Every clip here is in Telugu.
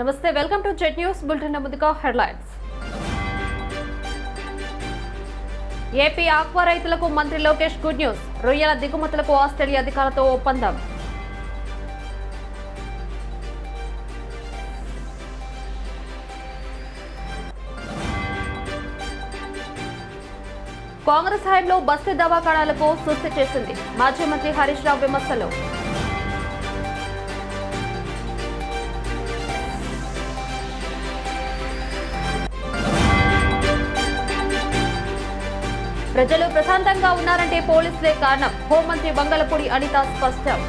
నమస్తే welcome to jet news bulletin ముందుగా హెడ్లైన్స్. ఏపీ ఆక్వా రైతులకు మంత్రి లోకేష్ గుడ్ న్యూస్. రొయ్యల దిగుమతులకు ఆస్ట్రేలియా అధికారులతో ఒప్పందం. కాంగ్రెస్ హయాంలో బస్తీ దవాఖానాలకు సృష్టి చేసింది. మాజీ మంత్రి హరీష్ రావు విమర్శలు. ప్రజలు ప్రశాంతంగా ఉన్నారంటే పోలీసులే కారణం. హోంమంత్రి బంగళపూడి అనిత స్పష్టం.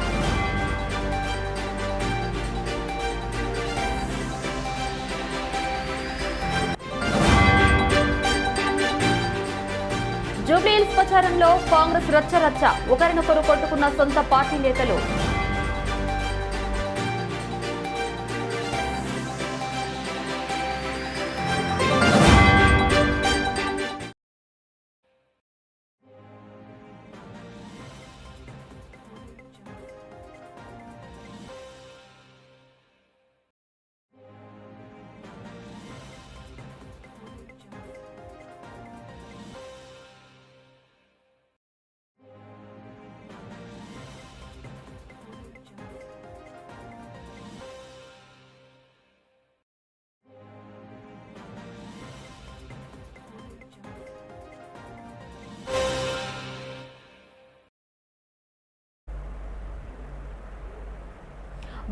జూబ్లీహిల్స్ ప్రచారంలో కాంగ్రెస్ రచ్చరచ్చ. ఒకరినొకరు కొట్టుకున్న సొంత పార్టీ నేతలు.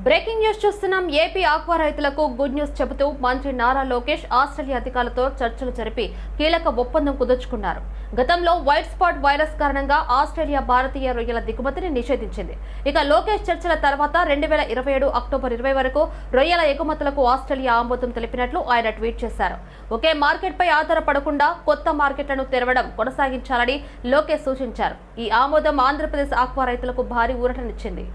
బ్రేకింగ్ న్యూస్ చూస్తున్నాం. ఏపీ ఆక్వా రైతులకు గుడ్ న్యూస్ చెబుతూ మంత్రి నారా లోకేష్ ఆస్ట్రేలియా అధికారులతో చర్చలు జరిపి కీలక ఒప్పందం కుదుర్చుకున్నారు. గతంలో వైట్ స్పాట్ వైరస్ కారణంగా ఆస్ట్రేలియా భారతీయ రొయ్యల దిగుమతిని నిషేధించింది. ఇక లోకేష్ చర్చల తర్వాత రెండు వేల ఇరవై ఏడు అక్టోబర్ ఇరవై వరకు రొయ్యల ఎగుమతులకు ఆస్ట్రేలియా ఆమోదం తెలిపినట్లు ఆయన ట్వీట్ చేశారు. ఒకే మార్కెట్పై ఆధారపడకుండా కొత్త మార్కెట్లను తెరవడం కొనసాగించాలని లోకేష్ సూచించారు. ఈ ఆమోదం ఆంధ్రప్రదేశ్ ఆక్వా రైతులకు భారీ ఊరటనిచ్చింది.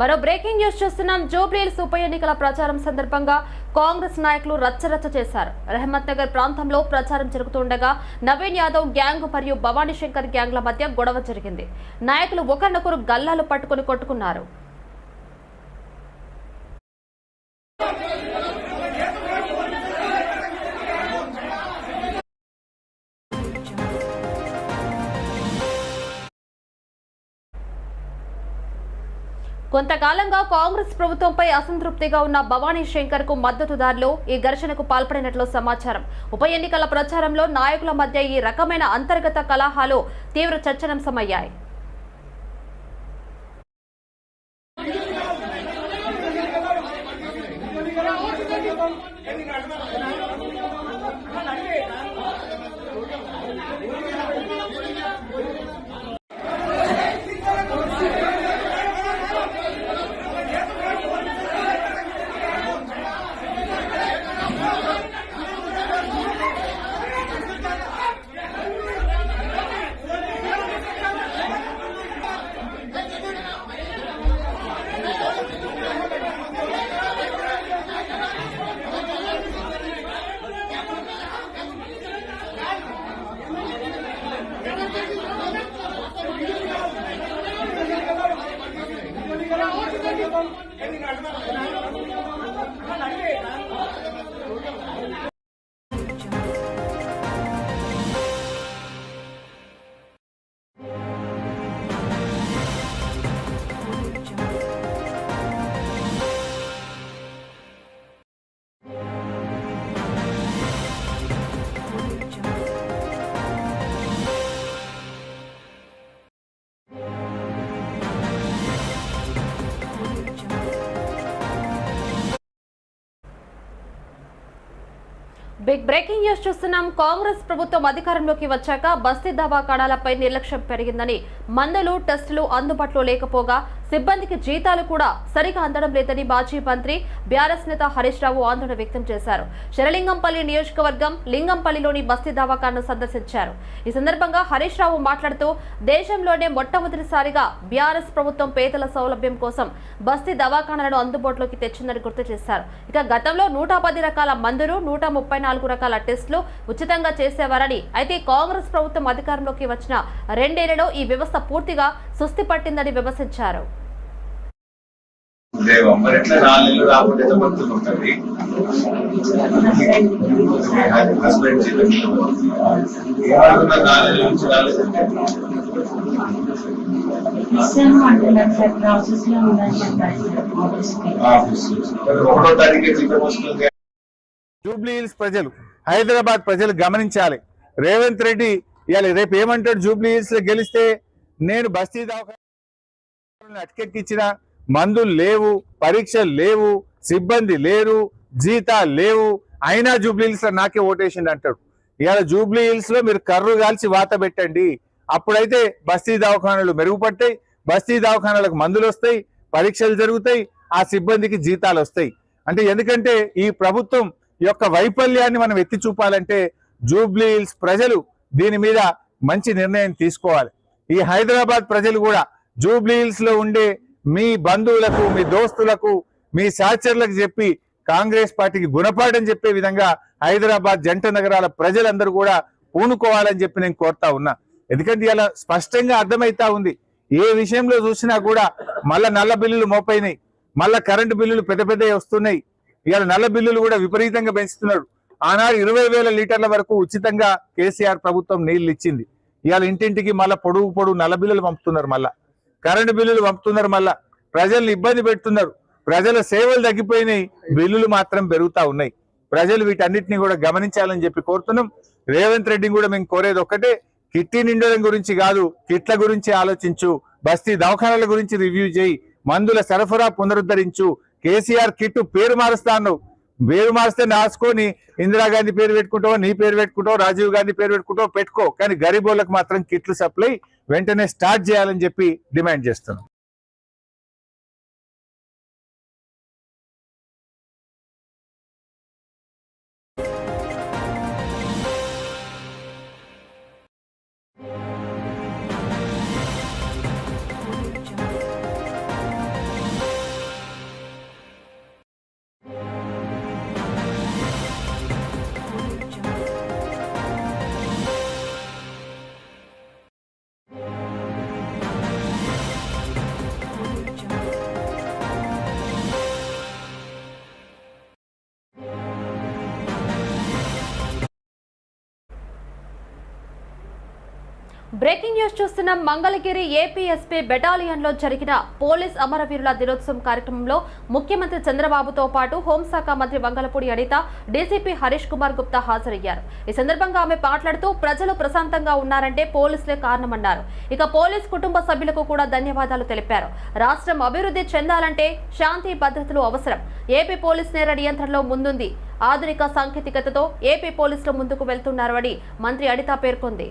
మరో బ్రేకింగ్ న్యూస్ చూస్తున్నాం. జూబ్లీహిల్స్ ఉప ఎన్నికల ప్రచారం సందర్భంగా కాంగ్రెస్ నాయకులు రచ్చరచ్చ చేశారు. రహమత్ నగర్ ప్రాంతంలో ప్రచారం జరుగుతుండగా నవీన్ యాదవ్ గ్యాంగ్ మరియు భవానీ శంకర్ గ్యాంగ్ల మధ్య గొడవ జరిగింది. నాయకులు ఒకరినొకరు గల్లాలు పట్టుకుని కొట్టుకున్నారు. కొంతకాలంగా కాంగ్రెస్ ప్రభుత్వంపై అసంతృప్తిగా ఉన్న భవానీ శంకర్కు మద్దతుదారులు ఈ ఘర్షణకు పాల్పడినట్లు సమాచారం. ఉప ఎన్నికల ప్రచారంలో నాయకుల మధ్య ఈ రకమైన అంతర్గత కలహాలు తీవ్ర చర్చనాంశమయ్యాయి. బిగ్ బ్రేకింగ్ న్యూస్ చూస్తున్నాం. కాంగ్రెస్ ప్రభుత్వం అధికారంలోకి వచ్చాక బస్తీ దవాఖానాలపై నిర్లక్ష్యం పెరిగిందని మందులు టెస్టులు అందుబాటులో లేకపోగా సిబ్బందికి జీతాలు కూడా సరిగా అందడం లేదని మాజీ మంత్రి బీఆర్ఎస్ నేత హరీష్ రావు ఆందోళన వ్యక్తం చేశారు. శరలింగంపల్లి నియోజకవర్గం లింగంపల్లిలోని బస్తీ దవాఖాను సందర్శించారు. ఈ సందర్భంగా హరీష్ రావు మాట్లాడుతూ దేశంలోనే మొట్టమొదటిసారిగా బీఆర్ఎస్ ప్రభుత్వం పేదల సౌలభ్యం కోసం బస్తీ దవాఖానాలను అందుబాటులోకి తెచ్చిందని గుర్తు చేశారు. ఇక గతంలో నూట పది రకాల మందులు నూట ముప్పై నాలుగు రకాల టెస్టులు ఉచితంగా చేసేవారని అయితే కాంగ్రెస్ ప్రభుత్వం అధికారంలోకి వచ్చిన రెండేళ్ళలో ఈ వ్యవస్థ పూర్తిగా సుస్థి పట్టిందని విమర్శించారు. దేవం. మరి ఎట్లా నాలుగు రాకుండా ఎంత మందులు ఉంటుంది? హస్బెండ్ ఏమనుకున్నా నాలుగు నుంచి రాలేదంటే ఇస్తాను అంటున్నారు సార్ ప్రాసెస్లో ఉందని చెప్పారు సార్ ఆఫీస్కి ఆఫీస్. మరి ఒకటో తారీఖే జీతం వస్తుంది. జూబ్లీ హిల్స్ ప్రజలు హైదరాబాద్ ప్రజలు గమనించాలి. రేవంత్ రెడ్డి ఇవాళ రేపు ఏమంటాడు జూబ్లీ హిల్స్లో గెలిస్తే నేను బస్తీ దవాఖాన అటకెక్కించిన మందులు లేవు పరీక్షలు లేవు సిబ్బంది లేరు జీతాలు లేవు. అయినా జూబ్లీ హిల్స్లో నాకే ఓటేసిండు అంటాడు. ఇవాళ జూబ్లీ హిల్స్లో మీరు కర్రు కాల్చి వాత పెట్టండి. అప్పుడైతే బస్తీ దవాఖానాలు మెరుగుపడతాయి బస్తీ దవాఖానాలకు మందులు వస్తాయి పరీక్షలు జరుగుతాయి ఆ సిబ్బందికి జీతాలు వస్తాయి. అంటే ఎందుకంటే ఈ ప్రభుత్వం యొక్క వైఫల్యాన్ని మనం ఎత్తి చూపాలంటే జూబ్లీ హిల్స్ ప్రజలు దీని మీద మంచి నిర్ణయం తీసుకోవాలి. ఈ హైదరాబాద్ ప్రజలు కూడా జూబ్లీ హిల్స్లో ఉండే మీ బంధువులకు మీ దోస్తులకు మీ సహచరులకు చెప్పి కాంగ్రెస్ పార్టీకి గుణపాఠం చెప్పే విధంగా హైదరాబాద్ జంట నగరాల ప్రజలందరూ కూడా పూనుకోవాలని చెప్పి నేను కోరుతా ఉన్నా. ఎందుకంటే ఇలా స్పష్టంగా అర్థమైతా ఉంది. ఏ విషయంలో చూసినా కూడా మళ్ళా నల్ల బిల్లులు మోపైనాయి మళ్ళా కరెంటు బిల్లులు పెద్ద పెద్దవి వస్తున్నాయి. ఇవాళ నల్ల బిల్లులు కూడా విపరీతంగా పెంచుతున్నాడు ఆనాడు ఇరవై వేల లీటర్ల వరకు ఉచితంగా కేసీఆర్ ప్రభుత్వం నీళ్ళు ఇచ్చింది. ఇవాళ ఇంటింటికి మళ్ళా పొడుగు పొడుగు నల్ల బిల్లులు పంపుతున్నారు మళ్ళా. కరెంటు బిల్లులు పంపుతున్నారు మళ్ళా. ప్రజల్ని ఇబ్బంది పెడుతున్నారు. ప్రజల సేవలు తగ్గిపోయినాయి. బిల్లులు మాత్రం పెరుగుతా ఉన్నాయి. ప్రజలు వీటన్నిటిని కూడా గమనించాలని చెప్పి కోరుతున్నాం. రేవంత్ రెడ్డిని కూడా మేము కోరేది ఒక్కటే కిట్టి నిండడం గురించి కాదు కిట్ల గురించి ఆలోచించు బస్తీ దవాఖానాల గురించి రివ్యూ చేయి మందుల సరఫరా పునరుద్ధరించు కేసీఆర్ కిట్టు పేరు మారుస్తా అన్నావు పేరు మారిస్తే రాసుకొని ఇందిరాగాంధీ పేరు పెట్టుకుంటావు నీ పేరు పెట్టుకుంటావు రాజీవ్ గాంధీ పేరు పెట్టుకుంటావు పెట్టుకో. కానీ గరీబోళ్ళకి మాత్రం కిట్లు సప్లై వెంటనే స్టార్ట్ చేయాలని చెప్పి డిమాండ్ చేస్తున్నాం. బ్రేకింగ్ న్యూస్ చూస్తున్న మంగళగిరి ఏపీఎస్పీ బెటాలియన్లో జరిగిన పోలీస్ అమరవీరుల దినోత్సవం కార్యక్రమంలో ముఖ్యమంత్రి చంద్రబాబుతో పాటు హోంశాఖ మంత్రి వంగలపూడి అనిత డీసీపీ హరీష్ కుమార్ గుప్తా హాజరయ్యారు. ఈ సందర్భంగా ఆమె మాట్లాడుతూ ప్రజలు ప్రశాంతంగా ఉన్నారంటే పోలీసులే కారణమన్నారు. ఇక పోలీస్ కుటుంబ సభ్యులకు కూడా ధన్యవాదాలు తెలిపారు. రాష్ట్రం అభివృద్ధి చెందాలంటే శాంతి భద్రతలు అవసరం. ఏపీ పోలీస్ నేర నియంత్రణలో ముందుంది. ఆధునిక సాంకేతికతతో ఏపీ పోలీసులు ముందుకు వెళ్తున్నారని మంత్రి అనిత పేర్కొంది.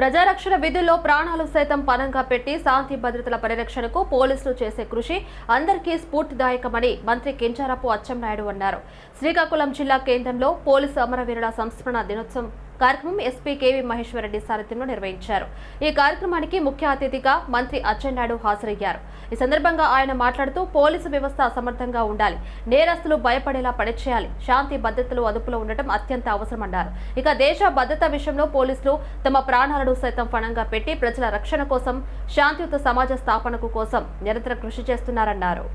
ప్రజారక్షణ విధుల్లో ప్రాణాలు సైతం పణంగా పెట్టి శాంతి భద్రతల పరిరక్షణకు పోలీసులు చేసే కృషి అందరికీ స్ఫూర్తిదాయకమని మంత్రి కించారపు అచ్చెన్నాయుడు అన్నారు. శ్రీకాకుళం జిల్లా కేంద్రంలో పోలీసు అమరవీరుల సంస్మరణ దినోత్సవం కార్యక్రమం ఎస్పీ కేవీ మహేశ్వరరెడ్డి సారథ్యంలో నిర్వహించారు. ఈ కార్యక్రమానికి ముఖ్య అతిథిగా మంత్రి అచ్చెన్నాయుడు హాజరయ్యారు. ఈ సందర్భంగా ఆయన మాట్లాడుతూ పోలీసు వ్యవస్థ సమర్థంగా ఉండాలి. నేరస్తులు భయపడేలా పనిచేయాలి. శాంతి భద్రతలు అదుపులో ఉండటం అత్యంత అవసరమన్నారు. ఇక దేశ భద్రత విషయంలో పోలీసులు తమ ప్రాణాలను సైతం పణంగా పెట్టి ప్రజల రక్షణ కోసం శాంతియుత సమాజ స్థాపనకు కోసం నిరంతరం కృషి చేస్తున్నారన్నారు.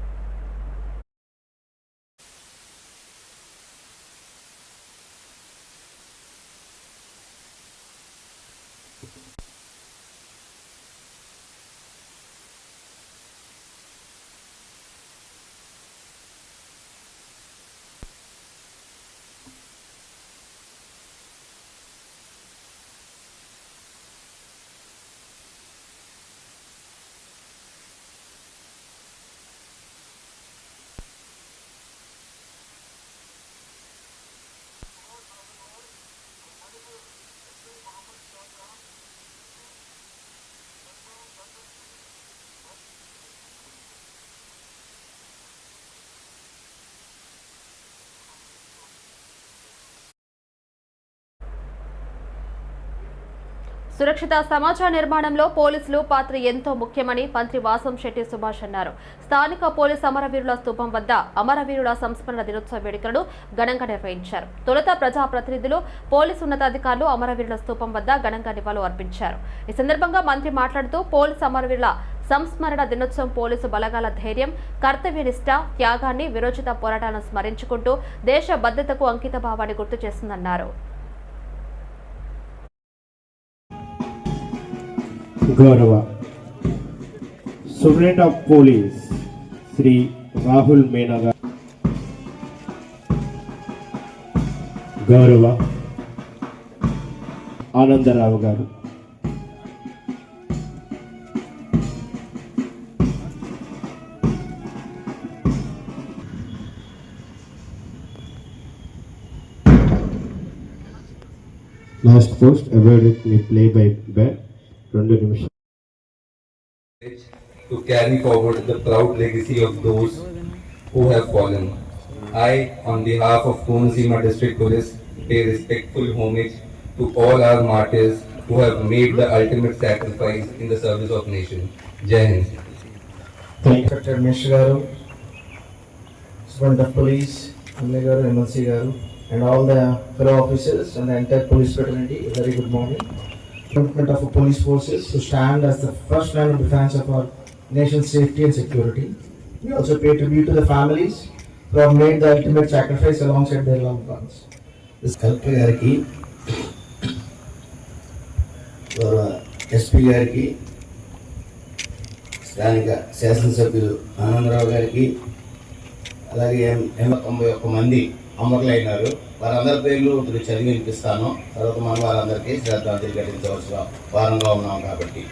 సురక్షిత సమాచార నిర్మాణంలో పోలీసులు పాత్ర ఎంతో ముఖ్యమని మంత్రి వాసం శెట్టి సుభాష్ అన్నారు. స్థానిక పోలీస్ అమరవీరుల స్థూపం వద్ద అమరవీరుల సంస్మరణ దినోత్సవ వేడుకలను ఘనంగా నిర్వహించారు. తొలుత ప్రజాప్రతినిధులు పోలీసు ఉన్నతాధికారులు అమరవీరుల స్థూపం వద్ద ఘనంగా నివాళులు అర్పించారు. ఈ సందర్భంగా మంత్రి మాట్లాడుతూ పోలీసు అమరవీరుల సంస్మరణ దినోత్సవం పోలీసు బలగాల ధైర్యం కర్తవ్యనిష్ట త్యాగాన్ని విరోచిత పోరాటాలను స్మరించుకుంటూ దేశ భద్రతకు అంకిత భావాన్ని గుర్తు చేస్తుందన్నారు. గౌరవ superintendent of police Shri Rahul Meena గారు. గౌరవ ఆనందరావు గారు. carry forward the proud legacy of those who have fallen. I, on behalf of Konosima District Police, pay respectful homage to all our martyrs who have made the ultimate sacrifice in the service of nation. Jai Hind. Inspector Mishra garu superintendent of police MLA garu MLC garu and all the fellow officers and the entire police fraternity very good morning commitment of our police forces to stand as the first line of defense of our nation's safety and security. We also pay tribute to the families who have made the ultimate sacrifice alongside their loved ones. Collector గారికి గౌరవ ఎస్పీ గారికి స్థానిక శాసనసభ్యులు ఆనందరావు గారికి అలాగే ఎం- ఎం- తొంభై ఒక్క మంది అమరులు వారందరి పేర్లు ఇప్పుడు చదివి వినిపిస్తాను తర్వాత మనం వారందరికీ శ్రద్ధాంజలి ఘటించవలసిన వారంగా ఉన్నాం కాబట్టి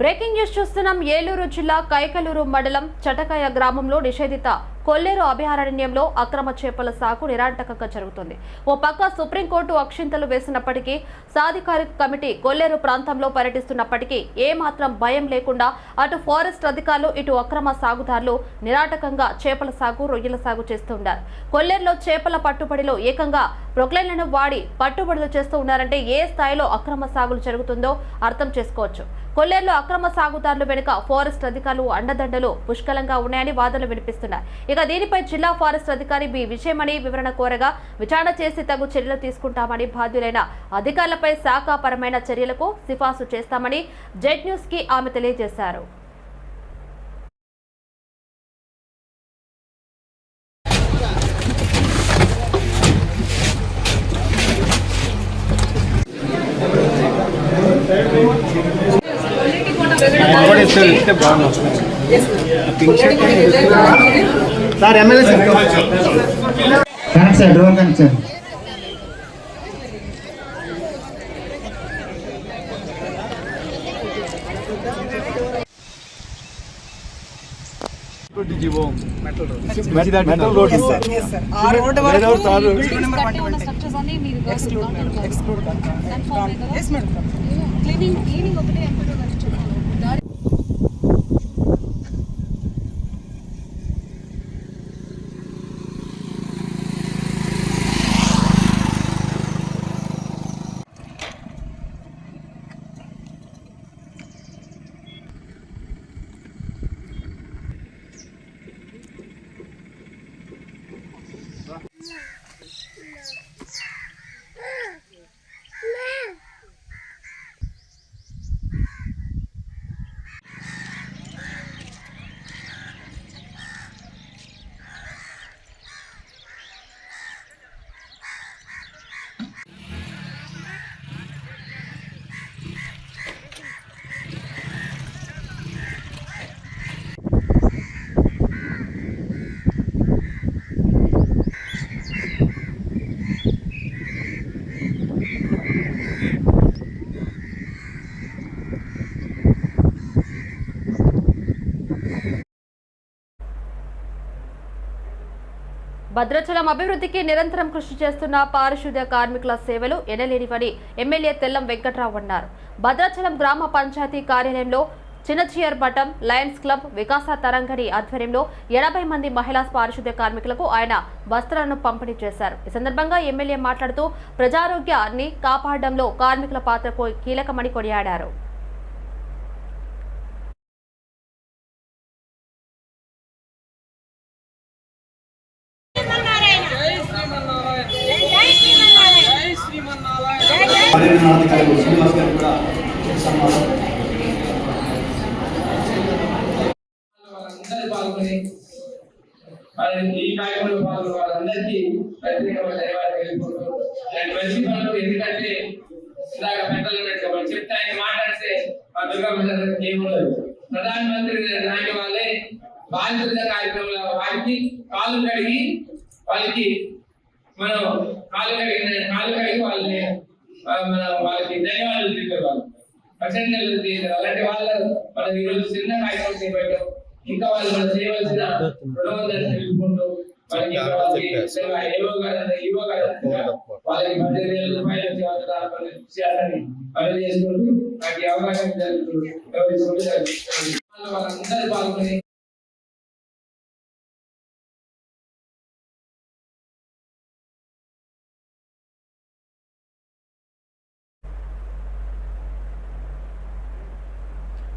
బ్రేకింగ్ న్యూస్ చూస్తున్నాం. ఏలూరు జిల్లా కైకలూరు మండలం చటకాయ గ్రామంలో నిషేధిత కొల్లేరు అభయారణ్యంలో అక్రమ చేపల సాగు నిరాటకంగా జరుగుతుంది. ఓ పక్క సుప్రీంకోర్టు అక్షింతలు వేసినప్పటికీ సాధికారిక కమిటీ కొల్లేరు ప్రాంతంలో పర్యటిస్తున్నప్పటికీ ఏమాత్రం భయం లేకుండా అటు ఫారెస్ట్ అధికారులు ఇటు అక్రమ సాగుదారులు నిరాటకంగా చేపల సాగు రొయ్యల సాగు చేస్తున్నారు కొల్లేరులో చేపల పట్టుబడిలో ఏకంగా ప్రొక్లైన్లను వాడి పట్టుబడులు చేస్తూ ఉన్నారంటే ఏ స్థాయిలో అక్రమ సాగులు జరుగుతుందో అర్థం చేసుకోవచ్చు. కొల్లేరులో అక్రమ సాగుదారులు వెనుక ఫారెస్ట్ అధికారులు అండదండలు పుష్కలంగా ఉన్నాయని వాదనలు వినిపిస్తున్నాయి. ఇక దీనిపై జిల్లా ఫారెస్ట్ అధికారి బి విజయమణి వివరణ కోరగా విచారణ చేసి తగు చర్యలు తీసుకుంటామని బాధ్యులైన అధికారులపై శాఖాపరమైన చర్యలకు సిఫార్సు చేస్తామని జెడ్ న్యూస్కి ఆమె తెలియజేశారు. ఇస్తే బాగుంది sir MLA sir connect sir drone connect sir metal road sir cleaning cleaning ఒకటే భద్రాచలం అభివృద్ధికి నిరంతరం కృషి చేస్తున్న పారిశుద్ధ్య కార్మికుల సేవలు ఎనలేనివని ఎమ్మెల్యే తెల్లం వెంకట్రావు అన్నారు. భద్రాచలం గ్రామ పంచాయతీ కార్యాలయంలో చిన్నచియర్ మఠం లయన్స్ క్లబ్ వికాస తరంగడి ఆధ్వర్యంలో ఎనభై మంది మహిళా పారిశుద్ధ్య కార్మికులకు ఆయన వస్త్రాలను పంపిణీ చేశారు. ఈ సందర్భంగా ఎమ్మెల్యే మాట్లాడుతూ ప్రజారోగ్యాన్ని కాపాడడంలో కార్మికుల పాత్రకు కీలకమని కొనియాడారు. వాళ్ళందరూ పాల్గొని మరి ఈ కార్యక్రమంలో పాల్గొన్న వాళ్ళందరికీ ప్రత్యేకమైన ధన్యవాదాలు తెలుపుకుంటూ ఇలాంటి మంచి పనులు ఎందుకంటే ఇందాక పెద్దలు ఉన్నట్టు చెప్తే ఆయన మాట్లాడితే మా దుర్గా ప్రసాద్ ఏముండదు ప్రధానమంత్రి లాంటి వాళ్ళే బాధితుల కార్యక్రమంలో వారికి కాళ్ళు కడిగి వాళ్ళకి మనం కాళ్ళు కడిగిన కాళ్ళు కడిగి వాళ్ళని వాళ్ళకి ధన్యవాదాలు చెప్పేవాళ్ళు ప్రసంగాలు చేశారు అలాంటి వాళ్ళు మనం ఈరోజు చిన్న కార్యక్రమం చేపట్టాం ఇంకా వాళ్ళు మనం చేయవలసిన రుణవందరూ తెలుపుకుంటూ వాళ్ళకి ఇంకా వాళ్ళకి నిజంగా ఏవో గారు ఈవో గారు వాళ్ళకి పద్దెనిమిది వేల రూపాయలు వచ్చే అవసరాలు మనం చేయాలని పనులు చేసుకుంటూ నాకు ఈ అవకాశం జరుగుతుంది వాళ్ళందరూ పాల్గొని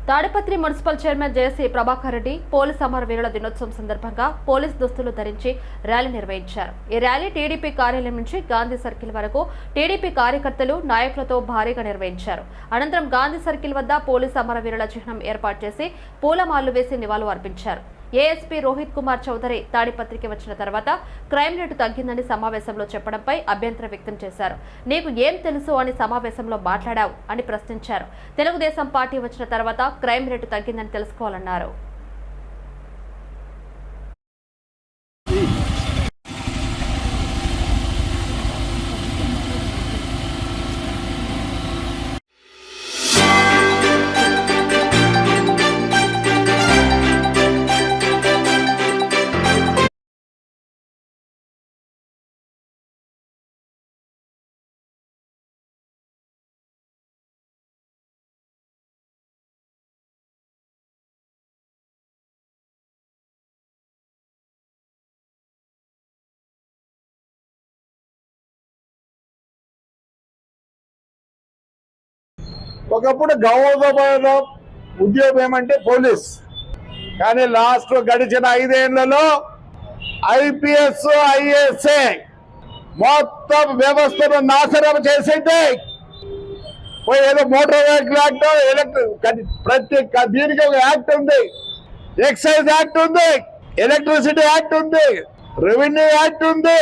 Tadipatri municipal chairman JC Prabhakar Reddy police అమరవీరుల దినోత్సవం సందర్భంగా పోలీస్ దుస్తులు ధరించి ర్యాలీ నిర్వహించారు. ఈ ర్యాలీ టీడీపీ కార్యాలయం నుంచి గాంధీ సర్కిల్ వరకు టీడీపీ కార్యకర్తలు నాయకులతో భారీగా నిర్వహించారు. అనంతరం గాంధీ సర్కిల్ వద్ద పోలీస్ అమరవీరుల చిహ్నం ఏర్పాటు చేసి పూలమాలలు వేసి నివాళులు అర్పించారు. ఏఎస్పీ రోహిత్ కుమార్ చౌదరి తాడిపత్రికి వచ్చిన తర్వాత క్రైమ్ రేటు తగ్గిందని సమావేశంలో చెప్పడంపై అభ్యంతరం వ్యక్తం చేశారు. నీకు ఏం తెలుసు అని సమావేశంలో మాట్లాడావు అని ప్రశ్నించారు. తెలుగుదేశం పార్టీ వచ్చిన తర్వాత క్రైమ్ రేటు తగ్గిందని తెలుసుకోవాలన్నారు. ఒకప్పుడు గౌరవమైన ఉద్యోగం ఏమంటే పోలీస్. కానీ లాస్ట్ గడిచిన ఐదేళ్ళలో ఐపీఎస్ ఐఏఎస్ఏ మొత్తం వ్యవస్థను నాశనం చేసింది. ఏదో మోటార్ వెహికల్ యాక్ట్ ఎలక్ట్రిక్ ప్రతి దీనికి ఒక యాక్ట్ ఉంది. ఎక్సైజ్ యాక్ట్ ఉంది ఎలక్ట్రిసిటీ యాక్ట్ ఉంది రెవెన్యూ యాక్ట్ ఉంది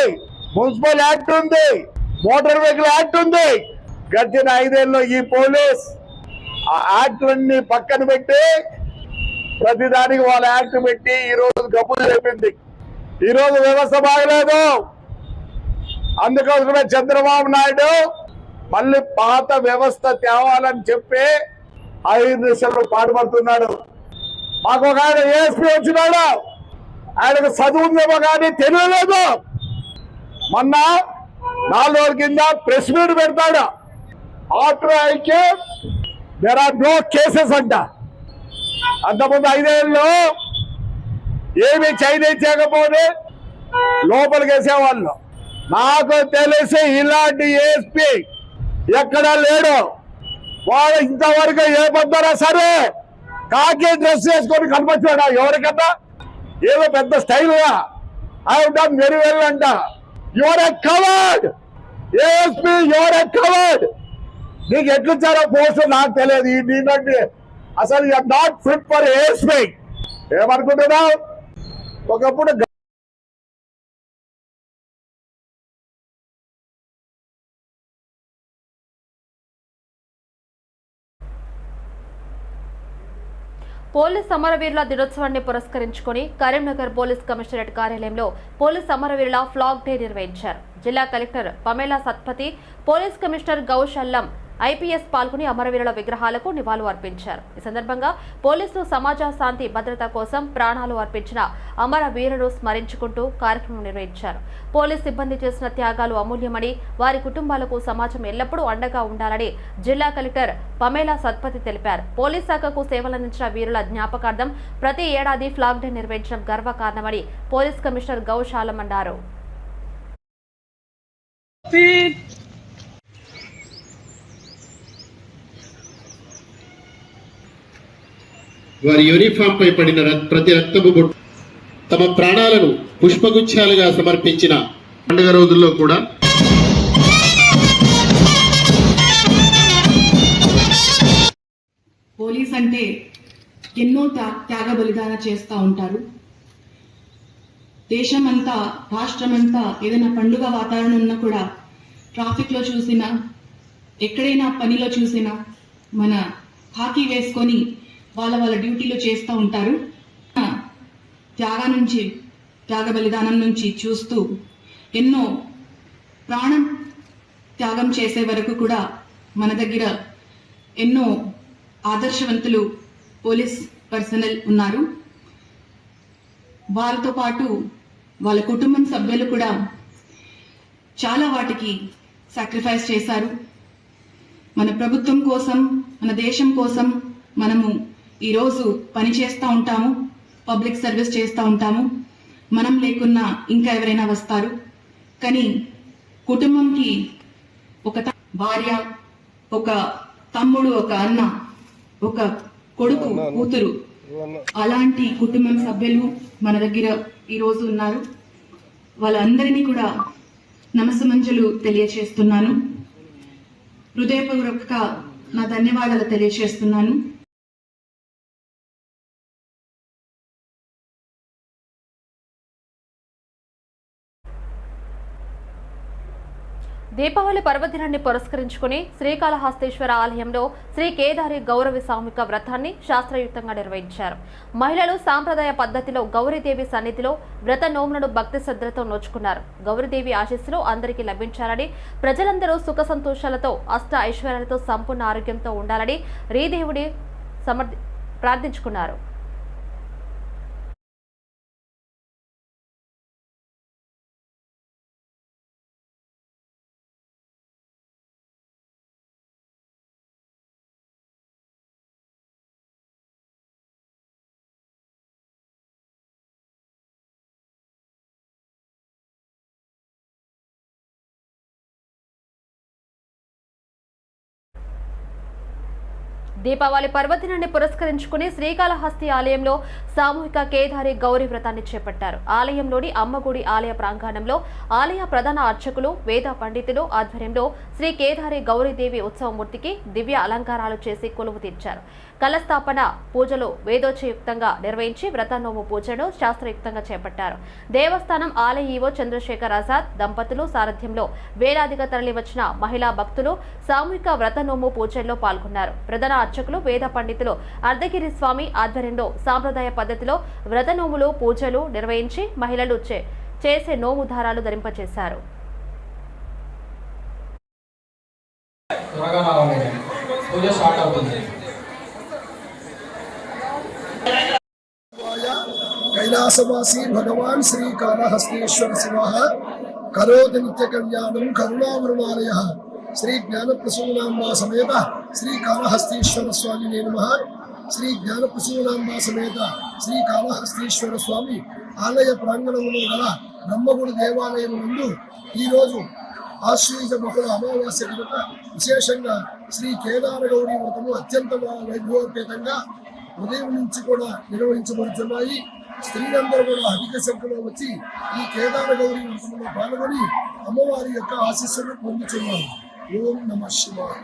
మున్సిపల్ యాక్ట్ ఉంది మోటార్ వెహికల్ యాక్ట్ ఉంది. గడిచిన ఐదేళ్ళలో ఈ పోలీస్ ఆ యాక్ట్లన్నీ పక్కన పెట్టి ప్రతిదానికి వాళ్ళ యాక్ట్ పెట్టి ఈ రోజు గబ్బులు చెప్పింది. ఈ రోజు వ్యవస్థ బాగలేదు. అందుకోసమే చంద్రబాబు నాయుడు మళ్ళీ పాత వ్యవస్థ తేవాలని చెప్పి ఐదు దిశల్లో పాటుపడుతున్నాడు. మాకు ఒక ఆయన ఏఎస్పీ వచ్చినాడు. ఆయనకు చదువుందేమో కానీ తెలియలేదు. మొన్న నాలుగు రోజుల కింద ప్రెస్ మీట్ పెడతాడు. ఆఫ్టర్ ఐకే దెర్ ఆర్ నో కేసెస్ అంట. అంతకుముందు ఐదేళ్ళు ఏమి చైతన్యం చేయకపోతే లోపలికి వేసేవాళ్ళు. నాకు తెలిసి ఇలాంటి ఏఎస్పీ ఎక్కడా లేడు. వాడు ఇంతవరకు ఏ పొద్దునా సరే కాకి డ్రెస్ వేసుకొని కనిపించాడు ఎవరికన్నా? ఏదో పెద్ద స్టైల్గా ఐ డన్ వెరీ వెల్ అంట. Your a coward ASP your a coward నీకు ఎట్లిచ్చారో పోస్ట్ నాకు తెలియదు. ఈ నీకంటే అసలు you are not fit for air స్పేక్ ఏమనుకుంటున్నావు? ఒకప్పుడు పోలీస్ సమరవీరుల దినోత్సవాన్ని పురస్కరించుకుని కరీంనగర్ పోలీస్ కమిషనరేట్ కార్యాలయంలో పోలీస్ సమరవీరుల ఫ్లాగ్ డే నిర్వహించారు. జిల్లా collector Pamela Satpathy police commissioner Gaush Alam IPS పాల్గొని అమరవీరుల విగ్రహాలకు నివాళులు అర్పించారు. ఈ సందర్భంగా పోలీసులు సమాజ శాంతి భద్రత కోసం ప్రాణాలు అర్పించిన అమరవీరును స్మరించుకుంటూ కార్యక్రమం నిర్వహించారు. పోలీస్ సిబ్బంది చేసిన త్యాగాలు అమూల్యమని వారి కుటుంబాలకు సమాజం ఎల్లప్పుడూ అండగా ఉండాలని జిల్లా కలెక్టర్ పమేలా సత్పతి తెలిపారు. పోలీస్ శాఖకు సేవలందించిన వీరుల జ్ఞాపకార్థం ప్రతి ఏడాది ఫ్లాగ్ డే నిర్వహించడం గర్వకారణమని పోలీస్ కమిషనర్ గౌశాలం అన్నారు వారి యూనిఫామ్ పై పడిన ప్రతి రక్తపు బొట్టు తమ ప్రాణాలను పుష్పగుచ్చాలుగా సమర్పించిన పండుగ రోజుల్లో కూడా పోలీస్ అంటే ఎన్నో త్యాగ బలిదాన చేస్తూ ఉంటారు. దేశమంతా రాష్ట్రమంతా ఏదైనా పండుగ వాతావరణం ఉన్నా కూడా ట్రాఫిక్లో చూసినా ఎక్కడైనా పనిలో చూసినా మన హాకీ వేసుకొని వాళ్ళ వాళ్ళ డ్యూటీలు చేస్తూ ఉంటారు. త్యాగం నుంచి త్యాగ బలిదానం నుంచి చూస్తూ ఎన్నో ప్రాణం త్యాగం చేసే వరకు కూడా మన దగ్గర ఎన్నో ఆదర్శవంతులు పోలీస్ పర్సనల్ ఉన్నారు. వారితో పాటు వాళ్ళ కుటుంబం సభ్యులు కూడా చాలా వాటికి సాక్రిఫైస్ చేశారు. మన ప్రభుత్వం కోసం మన దేశం కోసం మనము ఈరోజు పని చేస్తూ ఉంటాము పబ్లిక్ సర్వీస్ చేస్తూ ఉంటాము. మనం లేకున్నా ఇంకా ఎవరైనా వస్తారు. కానీ కుటుంబంకి ఒక త- భార్య ఒక తమ్ముడు ఒక అన్న ఒక కొడుకు కూతురు అలాంటి కుటుంబం సభ్యులు మన దగ్గర ఈరోజు ఉన్నారు. వాళ్ళందరినీ కూడా నమస్సమంజలు తెలియచేస్తున్నాను. హృదయపూర్వక నా ధన్యవాదాలు తెలియచేస్తున్నాను. దీపావళి పర్వదినాన్ని పురస్కరించుకుని శ్రీకాళహస్తీశ్వర ఆలయంలో శ్రీ కేదారి గౌరవి సామూహిక వ్రతాన్ని శాస్త్రయుక్తంగా నిర్వహించారు. మహిళలు సాంప్రదాయ పద్ధతిలో గౌరీదేవి సన్నిధిలో వ్రత నోములను భక్తి శ్రద్ధలతో నోచుకున్నారు. గౌరీదేవి ఆశీస్సులు అందరికీ లభించాలని ప్రజలందరూ సుఖ సంతోషాలతో అష్ట ఐశ్వర్యాలతో సంపూర్ణ ఆరోగ్యంతో ఉండాలని రీదేవుడి సమర్థి ప్రార్థించుకున్నారు. దీపావళి పర్వదినాన్ని పురస్కరించుకుని శ్రీకాళహస్తి ఆలయంలో సామూహిక కేదారి గౌరీ వ్రతాన్ని చేపట్టారు. ఆలయంలోని అమ్మగుడి ఆలయ ప్రాంగణంలో ఆలయ ప్రధాన అర్చకులు వేద పండితులు ఆధ్వర్యంలో శ్రీ కేదారి గౌరీదేవి ఉత్సవమూర్తికి దివ్య అలంకారాలు చేసి కొలువు తీర్చారు. కలస్థాపన పూజలు వేదోచయుక్తంగా నిర్వహించి వ్రతనోము పూజను శాస్త్రయుక్తంగా చేపట్టారు. దేవస్థానం ఆలయ ఈవో చంద్రశేఖర్ ఆజాద్ దంపతులు సారథ్యంలో వేలాదిగా తరలివచ్చిన మహిళా భక్తులు సామూహిక వ్రతనోము పూజల్లో పాల్గొన్నారు. ప్రధాన అర్చకులు వేద పండితులు అర్ధగిరి స్వామి ఆధ్వర్యంలో సాంప్రదాయ పద్ధతిలో వ్రతనోములు పూజలు నిర్వహించి మహిళలు చే- చేసే నోము దారాలు ధరింపచేశారు. పూజ స్టార్ట్ అవుతుంది. కైలాసవాసి భగవాన్ శ్రీ కాళహస్తేశ్వర శివ కరోతి నిత్య కళ్యాణం కరుణామృణాలయ. శ్రీ జ్ఞానప్రసూనాంబా సమేత శ్రీ కాళహస్తీశ్వర స్వామి నేను శ్రీ జ్ఞానప్రసూనాంబా సమేత శ్రీ కాళహస్తీశ్వర స్వామి ఆలయ ప్రాంగణంలో గల బ్రహ్మగుడి దేవాలయం ముందు ఈరోజు ఆశ్వీజ బహుళ అమావాస్య కనుక విశేషంగా శ్రీ కేదారగౌరీ వ్రతము అత్యంత వైభవోపేతంగా ఉదయం నుంచి కూడా నిర్వహించబడుతున్నాయి. స్త్రీలందరూ కూడా అధిక సంఖ్యలో వచ్చి ఈ కేదార గౌరీ వ్రతంలో పాల్గొని అమ్మవారి యొక్క ఆశీస్సును పొందుతున్నారు ఓం నమ శివాయ.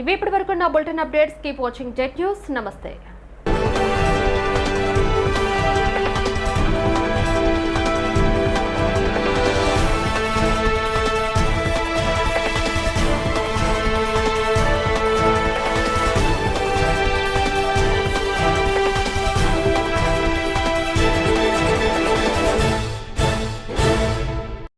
ఇవి ఇప్పటి వరకు నా bulletin updates. Keep watching Jet News. నమస్తే.